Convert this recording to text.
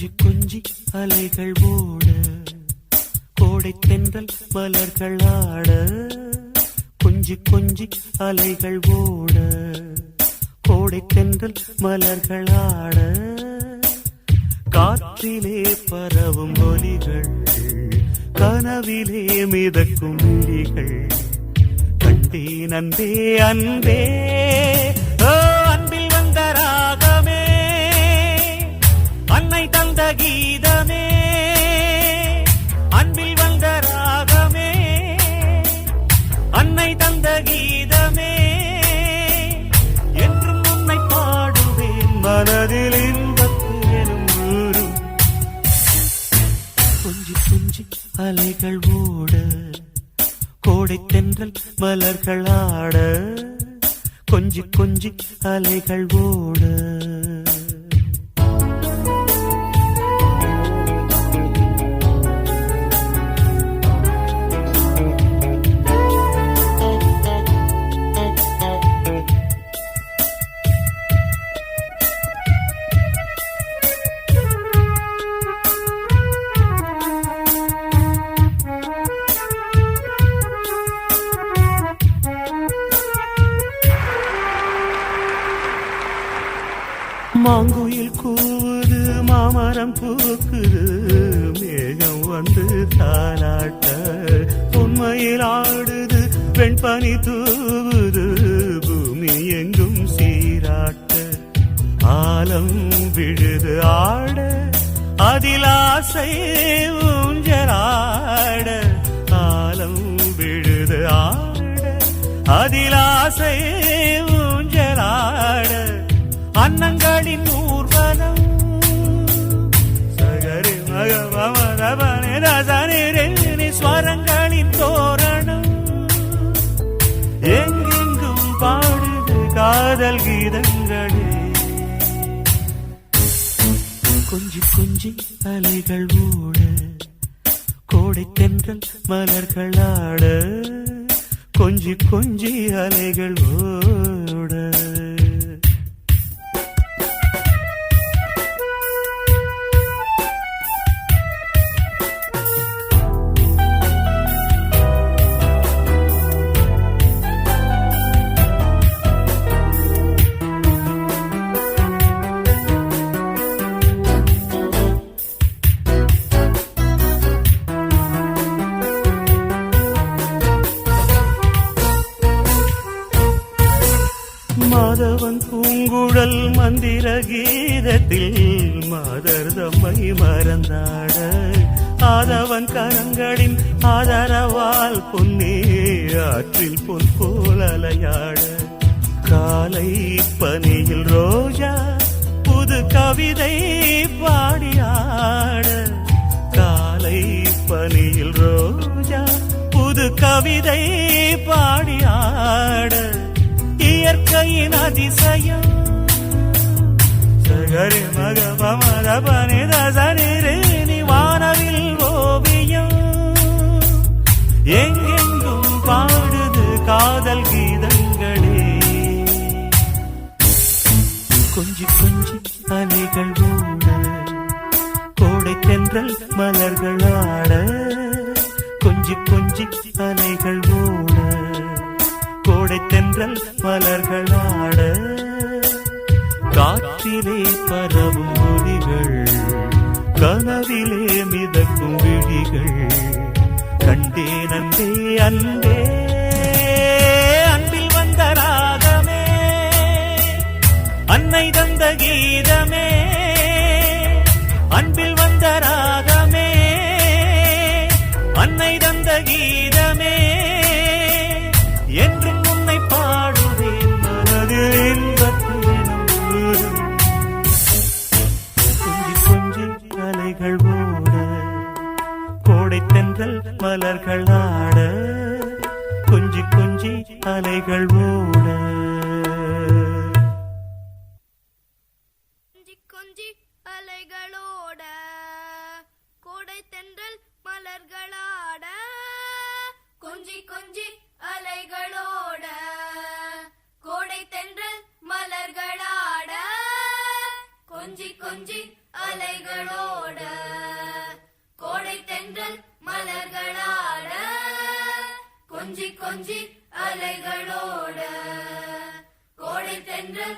கொஞ்சி கொஞ்சி அலைகள் ஓட கோடை தென்றல் மலர்கள் ஆட கொஞ்சி கொஞ்சி அலைகள் ஓட கோடை தென்றல் மலர்கள் ஆட. காற்றிலே பரவும் ஒலிகள் கனவிலே மிதக்கும் ஒலிகள் கண்டேன் அன்பே. கீதமே. அன்பில் வந்த ராகமே. அன்னை தந்த கீதமே. என்றும் உன்னை பாடுவேன். மனதில் கொஞ்சி கொஞ்சி அலைகள் ஓட. கோடை தென்றல் மலர்கள் ஆட. கொஞ்சி கொஞ்சி அலைகள் ஓட. மாங்குயில் கூவுது மாமரம் பூக்குது மேகம் வந்து தாலாட்ட உண்மையில் ஆடுது வெண்பனி தூவுது பூமி எங்கும் சீராட்ட. ஆலம் விழுது ஆட அதில் ஆசை ஊஞ்சலாட. ஆலம் விழுது ஆட அதில் ஆசை அன்னங்களின் ஊர்வலம். சகரி மக ரசனி ஸ்வரங்களின் தோரணம். எங்கெங்கும் பாடுது காதல் கீதங்களே. கொஞ்சி கொஞ்சி அலைகள் ஓட கோடை தென்றல் மலர்கள் ஆட கொஞ்சி கொஞ்சி அலைகள் ஓட மாதவன் பூங்குழல் மந்திர கீதத்தில் மாதர் தம்மை மறந்தாட. ஆதவன் கரங்களின் ஆதரவால் பொன்னே ஆற்றில் பொன் போல் அலையாட. காலை பனியில் ரோஜா புது கவிதை பாடியாட. காலை பனியில் ரோஜா புது கவிதை பாடியாட. இயற்கையின் அதிசயம். சகரி மகபமரபனி பமர பனித வானவில் ஓவியம். எங்கெங்கும் பாடுது காதல் கீதங்களே. கொஞ்சி கொஞ்சி அலைகள் ஓட கோடை தென்றல் மலர்கள் ஆட. கொஞ்சி கொஞ்சி அலைகள் ஓட கோடை தென்றல் மலர்கள் காற்றிலே பரவும் ஒலிகள் கனவிலே மிதக்கும் விழிகள். கண்டே நன்றே அன்பே அன்பில் வந்த ராகமே. அன்னை தந்த கீதமே அன்பில் வந்த ராகமே. அன்னை தந்த கீதமே மலர்கள் ஆட கொஞ்சி கொஞ்சி அலைகள் ஓட கொஞ்சி கொஞ்சி அலைகளோட கோடை தென்றல் மலர்களாட. கொஞ்சி கொஞ்சி அலைகளோட கோடை தென்றல் மலர்களாட. கொஞ்சி கொஞ்சி அலைகளோட கோடை தென்றல் கொஞ்சி கொஞ்சி அலைகளோட கோடை தென்றல்